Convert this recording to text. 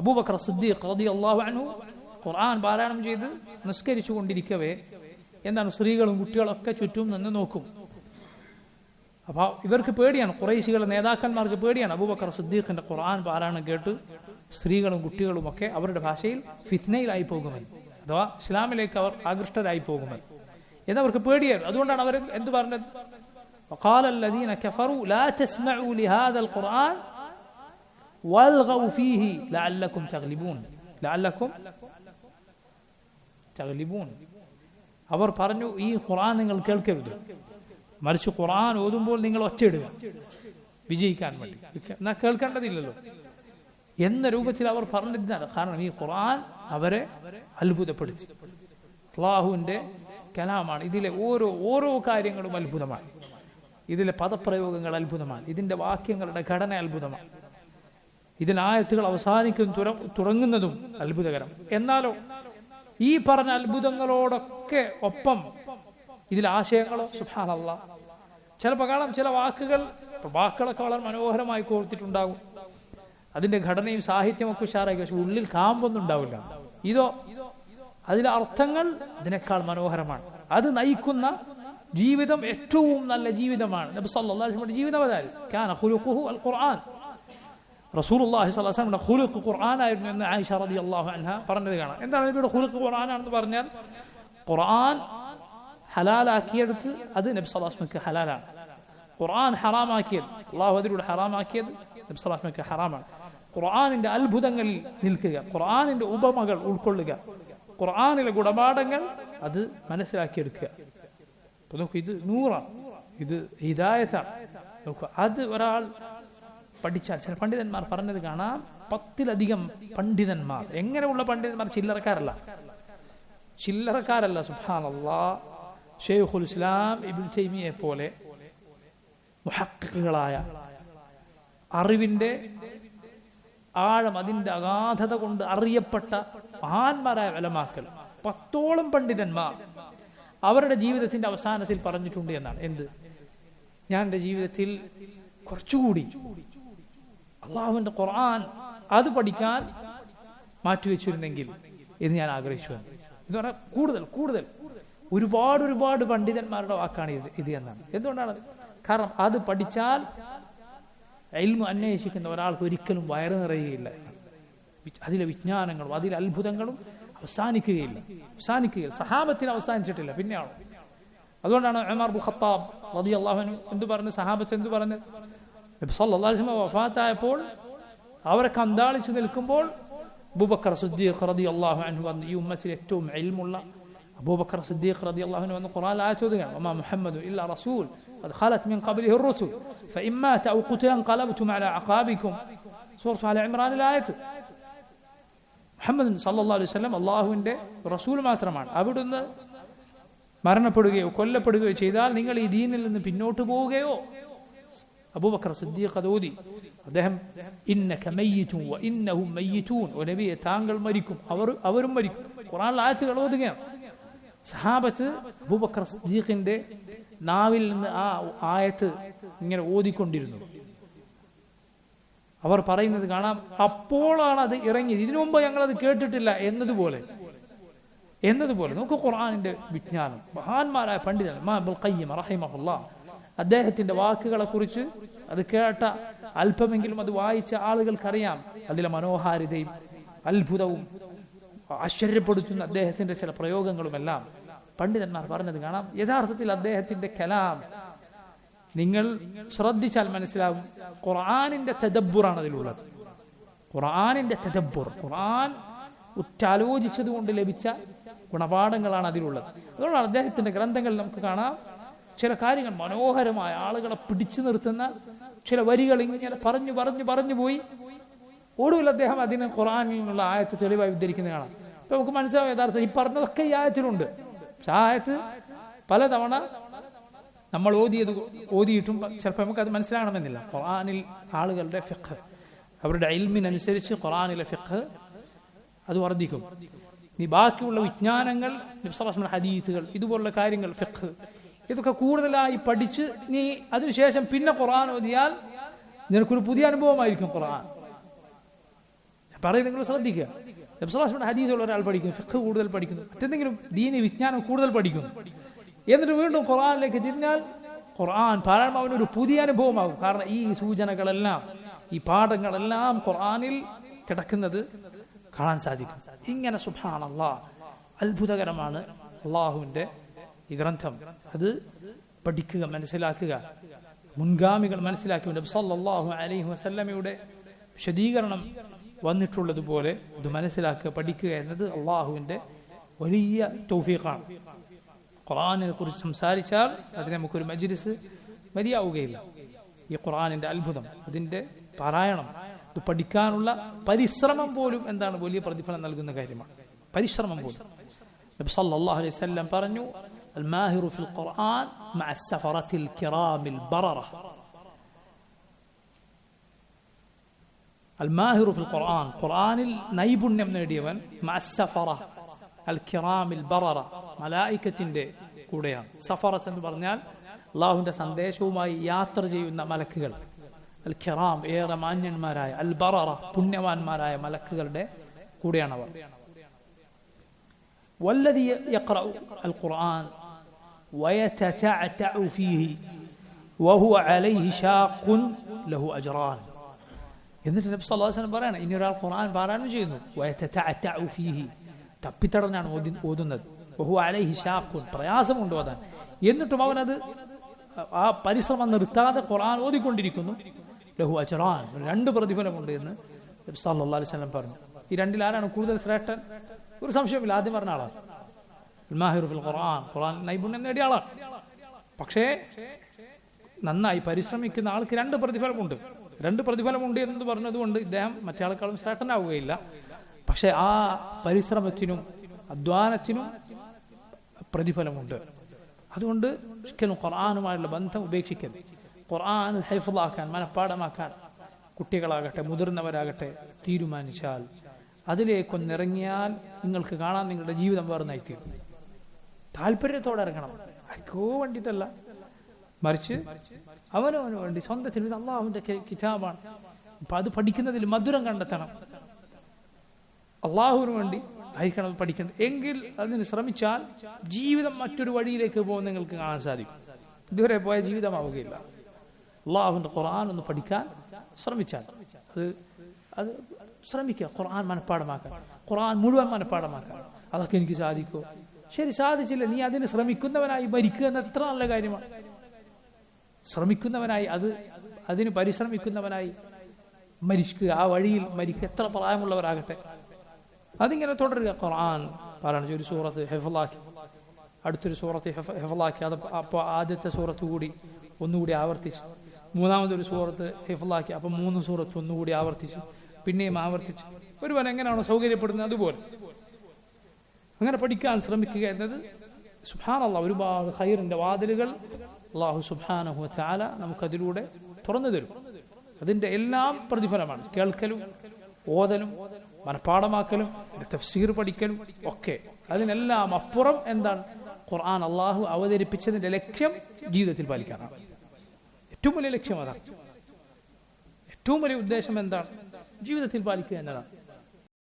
അബൂബക്കർ സിദ്ദീഖ് റളിയല്ലാഹു അൻഹു ഖുർആൻ പാരായണം ചെയ്ത് നിസ്കരിച്ചു കൊണ്ടിരിക്കവേ എന്താണ് സ്ത്രീകളും കുട്ടികളൊക്കെ ചുറ്റും നിന്ന് നോക്കും അപ്പൊ ഇവർക്ക് പേടിയാണ് കുറേശികളുടെ നേതാക്കന്മാർക്ക് പേടിയാണ് അബൂബക്കർ സിദ്ദീഖിന്റെ ഖുർആൻ പാരായണം കേട്ട് സ്ത്രീകളും കുട്ടികളും ഒക്കെ അവരുടെ ഭാഷയിൽ ഫിത്നയിലായി പോകുമെന്ന് അഥവാ ഇസ്ലാമിലേക്ക് അവർ ആകൃഷ്ടരായി പോകുമെന്ന് എന്നവർക്ക് പേടിയായിരുന്നു അതുകൊണ്ടാണ് അവർ എന്ത് പറഞ്ഞത് وقال الذين كفروا لا تسمعوا لهذا القرآن والغوا فيه لعلكم تغلبون لعلكم تغلبون അവർ പറഞ്ഞു ഈ ഖുർആൻ നിങ്ങൾ കേൾക്കരുത് മറിച്ച് ഖുർആൻ ഓതുമ്പോൾ നിങ്ങൾ ഒച്ചയിടുക വിജയിക്കാൻ വേണ്ടി എന്നാൽ കേൾക്കേണ്ടതില്ലല്ലോ എന്ന രൂപത്തിൽ അവർ പറഞ്ഞിരുന്നാണ് കാരണം ഈ ഖുർആൻ അവരെ അത്ഭുതപ്പെടുത്തി അള്ളാഹുവിന്റെ കലാമാണ് ഇതിലെ ഓരോ ഓരോ കാര്യങ്ങളും അത്ഭുതമാണ് ഇതിലെ പദപ്രയോഗങ്ങൾ അത്ഭുതമാണ് ഇതിന്റെ വാക്യങ്ങളുടെ ഘടന അത്ഭുതമാണ് ഇതിൽ ആയത്തുകൾ അവസാനിക്കും തുടങ്ങുന്നതും അത്ഭുതകരം. എന്നാലോ ഈ പറഞ്ഞ അത്ഭുതങ്ങളോടൊക്കെ ഒപ്പം ഇതിൽ ആശയങ്ങളോ സുഭാനല്ല ചിലപ്പോൾ കാണാം ചില വാക്കുകൾ വാക്കുകളൊക്കെ വളരെ മനോഹരമായി കോർത്തിട്ടുണ്ടാകും. അതിന്റെ ഘടനയും സാഹിത്യമൊക്കെ ഉഷാറാക്കി പക്ഷെ ഉള്ളിൽ കാമ്പൊന്നും ഉണ്ടാവില്ല. ഇതോ അതിലെ അർത്ഥങ്ങൾ അതിനേക്കാൾ മനോഹരമാണ്. അത് നയിക്കുന്ന ജീവിതം ഏറ്റവും നല്ല ജീവിതമാണ്. നബി അലൈഹി ജീവിതം അതായത് ഖുർആൻ. വസല്ലം ഖുലുഖ് ഖുർആൻ ആയിരുന്നു എന്ന് ആയിഷ റളിയല്ലാഹു അൻഹ പറഞ്ഞത് കാണാം. എന്താണ് നബിയുടെ ഖുലുഖ് ഖുർആൻ ആണെന്ന് പറഞ്ഞാൽ? ഖുർആൻ ഹലാലാക്കിയെടുത്ത് അത് നബി സ്വലാസ്മക്ക് ഹലാലാണ്. ഖുർആൻ ഹറാമാക്കിയത് അള്ളാഹു അതിലൂടെ ഹറാമാക്കിയത് നബി സ്വലാസ്മക്ക് ഹറാമാണ്. ഖുർആനിന്റെ അത്ഭുതങ്ങളിൽ നിൽക്കുക ഖുർആനിന്റെ ഉപമകൾ ഉൾക്കൊള്ളുക ഖുർആനിലെ ഗുണപാഠങ്ങൾ അത് മനസ്സിലാക്കിയെടുക്കുക. അപ്പൊ നോക്കൂ ഇത് നൂറാണ്. ഇത് ഹിദായത്താണ്. നോക്കൂ അത് ഒരാൾ പഠിച്ചാൽ. ചില പണ്ഡിതന്മാർ പറഞ്ഞത് കാണാം പത്തിലധികം പണ്ഡിതന്മാർ. എങ്ങനെയുള്ള പണ്ഡിതന്മാർ? ചില്ലറക്കാരല്ല. ചില്ലറക്കാരല്ല സുബാനല്ലാ ഷെയ്ഖുൽ ഇസ്ലാം ഇബിൻ തൈമിയെ പോലെ മുഹക്കുകളായ അറിവിന്റെ ആഴം അതിന്റെ അഗാധത കൊണ്ട് അറിയപ്പെട്ട മഹാന്മാരായ വലമാക്കൽ പത്തോളം പണ്ഡിതന്മാർ അവരുടെ ജീവിതത്തിന്റെ അവസാനത്തിൽ പറഞ്ഞിട്ടുണ്ട് എന്നാണ്. എന്ത്? ഞാൻ എന്റെ ജീവിതത്തിൽ കുറച്ചുകൂടി അള്ളാഹുവിന്റെ ഖുർആൻ അത് പഠിക്കാൻ മാറ്റിവെച്ചിരുന്നെങ്കിൽ എന്ന് ഞാൻ ആഗ്രഹിച്ചു എന്ന്. പറഞ്ഞാൽ കൂടുതൽ കൂടുതൽ. ഒരുപാട് ഒരുപാട് പണ്ഡിതന്മാരുടെ വാക്കാണ് ഇത് ഇത് എന്നാണ്. എന്തുകൊണ്ടാണ്? കാരണം അത് പഠിച്ചാൽ എൽമു അന്വേഷിക്കുന്ന ഒരാൾക്ക് ഒരിക്കലും വയറ് നിറയുകയില്ല. അതിലെ വിജ്ഞാനങ്ങളും അതിലെ അത്ഭുതങ്ങളും അവസാനിക്കുകയില്ല. അവസാനിക്കുകയില്ല. സഹാബത്തിന് അവസാനിച്ചിട്ടില്ല. പിന്നെയാണ്? അതുകൊണ്ടാണ് ഉമർ ബു ഖത്താബ് റതി അള്ളാഹുനും എന്ത് പറഞ്ഞു? സഹാബത്ത് എന്ത് പറഞ്ഞു? സല്ലാസ്മ വഫാത്തായപ്പോൾ അവരെ കന്താളിച്ച് നിൽക്കുമ്പോൾ അബൂബക്കർ സിദ്ദീഖ് റതി അള്ളാഹു അൻഹു വന്ന് ഈ ഉമ്മത്തിൽ ഏറ്റവും എൽമുള്ള അബൂബക്കർ സിദ്ദീഖ് റതി അള്ളാഹുന് വന്ന് ഖുറാൻ ആയച്ചോതുകയാണ് ഒമാ മുഹമ്മദ് ഇല്ല റസൂൽ قد خلت من قبله الرسل فإن مات أو قتل انقلبتم على أعقابكم سورة آل عمران الآية മുഹമ്മദ് സല്ലാ അലൈഹി സ്വലം അള്ളാഹുവിന്റെ റസൂൽ മാത്രമാണ് അവിടുന്ന് മരണപ്പെടുകയോ കൊല്ലപ്പെടുകയോ ചെയ്താൽ നിങ്ങൾ ഈ ദീനിൽ നിന്ന് പിന്നോട്ട് പോവുകയോ അബൂബക്കർ സിദ്ദീഖ് അതോതി അദ്ദേഹം ഇന്നക മയ്യിതുൻ വ ഇന്നഹും മയ്യിതൂൻ. ഓ നബിയെ താങ്കൾ മരിക്കും. അവർ അവരും മരിക്കും. ഖുർആനിൽ ആയത്തുകൾ ഓതുകയാണ്. സഹാബത്ത് അബൂബക്കർ സിദ്ദീഖിന്റെ നാവിൽ നിന്ന് ആ ആയത്ത് ഇങ്ങനെ ഓതിക്കൊണ്ടിരുന്നു. അവർ പറയുന്നത് കാണാം അപ്പോഴാണ് അത് ഇറങ്ങിയത്. ഇതിനു മുമ്പ് അത് കേട്ടിട്ടില്ല. എന്നതുപോലെ. എന്നതുപോലെ. നമുക്ക് ഖുർആാനിന്റെ വിജ്ഞാനം. മഹാന്മാരായ പണ്ഡിതൻ റഹിമഹുല്ല അദ്ദേഹത്തിന്റെ വാക്കുകളെ കുറിച്ച് അത് കേട്ട അല്പമെങ്കിലും അത് വായിച്ച ആളുകൾക്കറിയാം. അതിലെ മനോഹാരിതയും അത്ഭുതവും ആശ്ചര്യപ്പെടുത്തുന്ന അദ്ദേഹത്തിന്റെ ചില പ്രയോഗങ്ങളുമെല്ലാം പണ്ഡിതന്മാർ പറഞ്ഞത് കാണാം. യഥാർത്ഥത്തിൽ അദ്ദേഹത്തിന്റെ കലാം നിങ്ങൾ ശ്രദ്ധിച്ചാൽ മനസ്സിലാവും ഖുർആാനിന്റെ തെദബ്ബുറാണ് അതിലുള്ളത്. ഖുർആാനിന്റെ തെദബ്ബുർ ഖുർആൻ ഉറ്റാലോചിച്ചത് കൊണ്ട് ലഭിച്ച ഗുണപാഠങ്ങളാണ് അതിലുള്ളത്. അതുകൊണ്ടാണ് അദ്ദേഹത്തിന്റെ ഗ്രന്ഥങ്ങൾ നമുക്ക് കാണാം. ചില കാര്യങ്ങൾ മനോഹരമായ ആളുകളെ പിടിച്ചു നിർത്തുന്ന ചില വരികൾ ഇങ്ങനെ പറഞ്ഞു പറഞ്ഞു പറഞ്ഞു പോയി. ഒടുവിൽ അദ്ദേഹം അതിന് നിന്നുള്ള ആയത്ത് തെളിവായി ഉദ്ധരിക്കുന്ന കാണാം. അപ്പൊ നമുക്ക് മനസ്സിലാവും യഥാർത്ഥം ഈ പറഞ്ഞതൊക്കെ ഈ ആയത്തിലുണ്ട്. പക്ഷെ ആ ആയത്ത് പലതവണ നമ്മൾ ഓതിയത് ഓതിയിട്ടും ചിലപ്പോൾ നമുക്ക് അത് മനസ്സിലാകണമെന്നില്ല. ഖുറാനിൽ ആളുകളുടെ ഫിഖ് അവരുടെ അയൽമിനനുസരിച്ച് ഖുറാനിലെ ഫിഖ് അത് വർദ്ധിക്കും. ഇനി ബാക്കിയുള്ള വിജ്ഞാനങ്ങൾ ഹദീസുകൾ ഇതുപോലുള്ള കാര്യങ്ങൾ ഫിഖ് ഇതൊക്കെ കൂടുതലായി പഠിച്ച് നീ അതിനുശേഷം പിന്നെ ഖുർആൻ ഓതിയാൽ നിനക്കൊരു പുതിയ അനുഭവമായിരിക്കും ഖുർആൻ. ഞാൻ പറയും നിങ്ങൾ ശ്രദ്ധിക്കുക. നബ്സലാസ്മിന്റെ ഹദീസുള്ള ഒരാൾ പഠിക്കുന്നു ഫിഖ് കൂടുതൽ പഠിക്കുന്നു മറ്റെന്തെങ്കിലും ദീനി വിജ്ഞാനം കൂടുതൽ പഠിക്കുന്നു. എന്നിട്ട് വീണ്ടും ഖുർആനിലേക്ക് തിരിഞ്ഞാൽ ഖുർആൻ പാരായണം അവനൊരു പുതിയ അനുഭവമാകും. കാരണം ഈ സൂചനകളെല്ലാം ഈ പാഠങ്ങളെല്ലാം ഖുർആനിൽ കിടക്കുന്നത് കാണാൻ സാധിക്കും. ഇങ്ങനെ സുഭാൻ അത്ഭുതകരമാണ് അള്ളാഹുവിന്റെ ഈ ഗ്രന്ഥം. അത് പഠിക്കുക മനസ്സിലാക്കുക. മുൻഗാമികൾ മനസ്സിലാക്കി. നബി സല്ലല്ലാഹു അലൈഹി വസല്ലമയുടെ വിശദീകരണം വന്നിട്ടുള്ളതുപോലെ ഇത് മനസ്സിലാക്കുക പഠിക്കുക എന്നത് അള്ളാഹുവിന്റെ വലിയ തൗഫീഖാണ്. ഖുറാനെ കുറിച്ച് സംസാരിച്ചാൽ അതിന് നമുക്കൊരു മജ്ലിസ് മതിയാവുകയില്ല. ഈ ഖുറാനിന്റെ അത്ഭുതം അതിന്റെ പാരായണം ഇത് പഠിക്കാനുള്ള പരിശ്രമം പോലും എന്താണ് വലിയ പ്രതിഫലം നൽകുന്ന കാര്യമാണ്. പരിശ്രമം പോലും. നബി സല്ലല്ലാഹു അലൈഹി പറഞ്ഞു الماهر في القرآن مع السفرة الكرام البررة الماهر في القرآن قرآن നൈപുണ്യം നേടിയവൻ مع السفرة الكرام البررة മലായിക്കത്തിന്റെ കൂടെയാണ് സഫറത്ത് എന്ന് പറഞ്ഞാൽ അള്ളാഹുവിന്റെ സന്ദേശവുമായി യാത്ര ചെയ്യുന്ന മലക്കുകൾ അൽ ഖിറാം ഏറെ മാന്യന്മാരായ അൽ ബററ പുണ്യവാന്മാരായ മലക്കുകളുടെ കൂടെയാണ് അവർ والذي يقرأ القرآن ويتتعتع فيه وهو عليه شاق له أجران എന്നിട്ട് നബി സല്ലല്ലാഹു അലൈഹി വസല്ലം പറയാണ് ഇനി ഒരാൾ ഖുർആൻ പാരായണം ചെയ്യുന്നു വയതതഅതഉ ഫീഹി തപ്പിത്തടഞ്ഞാണ് ഓതി- ഓതുന്നത് വഹു അലൈഹി ഷാഖുൻ പ്രയാസമുണ്ട് ഓതാൻ എന്നിട്ടും അവൻ അത് ആ പരിശ്രമം നിർത്താതെ ഖുർആൻ ഓതിക്കൊണ്ടിരിക്കുന്നു ലഹു അജറാൻ രണ്ട് പ്രതിഫലമുണ്ട് എന്ന് നബി സല്ലല്ലാഹു അലൈഹി വസല്ലം പറഞ്ഞു ഈ രണ്ടിൽ ആരാണ് കൂടുതൽ ശ്രേഷ്ഠൻ ഒരു സംശയമില്ല ആദ്യം പറഞ്ഞ ആളാണ് മാഹിർ ഫിൽ ഖുർആൻ ഖുർആൻ നൈപുണ്യം നേടിയ ആളാണ് പക്ഷേ നന്നായി പരിശ്രമിക്കുന്ന ആൾക്ക് രണ്ട് പ്രതിഫലമുണ്ട്. രണ്ട് പ്രതിഫലമുണ്ട് എന്ന് പറഞ്ഞതുകൊണ്ട് ഇദ്ദേഹം മറ്റേക്കാളും ശ്രേഷ്ഠനാവുകയില്ല. പക്ഷെ ആ പരിശ്രമത്തിനും അധ്വാനത്തിനും പ്രതിഫലമുണ്ട്. അതുകൊണ്ട് ഒരിക്കലും ഖുർആാനുമായുള്ള ബന്ധം ഉപേക്ഷിക്കരുത്. ഖുർആൻ ഹൈഫുള്ളാക്കാൻ മനഃപ്പാടമാക്കാൻ കുട്ടികളാകട്ടെ മുതിർന്നവരാകട്ടെ തീരുമാനിച്ചാൽ അതിലേക്കൊന്നിറങ്ങിയാൽ നിങ്ങൾക്ക് കാണാൻ നിങ്ങളുടെ ജീവിതം വേർന്നായിത്തീരും താല്പര്യത്തോടെ ഇറങ്ങണം. ആർക്കോ വേണ്ടിയിട്ടല്ല. മറിച്ച് അവനവന് വേണ്ടി സ്വന്തത്തിൽ അള്ളാഹുവിന്റെ കിതാബാണ്. അപ്പൊ അത് പഠിക്കുന്നതിൽ മധുരം കണ്ടെത്തണം. അള്ളാഹുവിന് വേണ്ടി ആയിരിക്കണം പഠിക്കണം എങ്കിൽ അതിന് ശ്രമിച്ചാൽ ജീവിതം മറ്റൊരു വഴിയിലേക്ക് പോകുന്ന നിങ്ങൾക്ക് കാണാൻ സാധിക്കും. ഇതുവരെ പോയ ജീവിതമാവുകയില്ല. അള്ളാഹുവിന്റെ ഖുർആൻ ഒന്ന് പഠിക്കാൻ ശ്രമിച്ചാൽ അത് അത് ശ്രമിക്കുക. ഖുർആൻ മനഃപ്പാടമാക്കാൻ ഖുർആൻ മുഴുവൻ മനഃപ്പാടമാക്കാൻ അതൊക്കെ എനിക്ക് സാധിക്കുമോ? ശരി സാധിച്ചില്ല. നീ അതിന് ശ്രമിക്കുന്നവനായി മരിക്കുക എന്ന എത്ര നല്ല കാര്യമാണ്. ശ്രമിക്കുന്നവനായി അത് അതിന് പരിശ്രമിക്കുന്നവനായി മരിക്കുക. ആ വഴിയിൽ മരിക്കുക. എത്ര പ്രായമുള്ളവരാകട്ടെ. അതിങ്ങനെ തുടരുക. ഖുർആൻ പാരായണം ഒരു സൂറത്ത് ഹെഫലാക്കി. അടുത്തൊരു സൂറത്ത് ഹെഫ- ഹെഫലാക്കി. അത് അപ്പോൾ ആദ്യത്തെ സൂറത്ത് കൂടി ഒന്നുകൂടി ആവർത്തിച്ചു. മൂന്നാമതൊരു സൂറത്ത് ഹെഫലാക്കി. അപ്പം മൂന്ന് സൂറത്ത് ഒന്നുകൂടി ആവർത്തിച്ചു. പിന്നെയും ആവർത്തിച്ചു. ഒരുവൻ എങ്ങനെയാണോ സൗകര്യപ്പെടുന്നത്? അതുപോലെ. അങ്ങനെ പഠിക്കാൻ ശ്രമിക്കുക എന്നത് സുഹാനല്ല ഒരുപാട് ഹൈറിന്റെ വാതിലുകൾ അള്ളാഹു സുബാനഹു ചാല നമുക്കതിലൂടെ തുറന്നു തരും. അതിന്റെ എല്ലാം പ്രതിഫലമാണ്. കേൾക്കലും ഓതലും മനഃപ്പാടമാക്കലും തഫ്സീർ പഠിക്കലും ഒക്കെ. അതിനെല്ലാം അപ്പുറം എന്താണ്? ഖുർആൻ അള്ളാഹു അവതരിപ്പിച്ചതിന്റെ ലക്ഷ്യം ജീവിതത്തിൽ പാലിക്കാനാണ്. ഏറ്റവും വലിയ ലക്ഷ്യം അതാണ്. ഏറ്റവും വലിയ ഉദ്ദേശം എന്താണ്? ജീവിതത്തിൽ പാലിക്കുക എന്നതാണ്.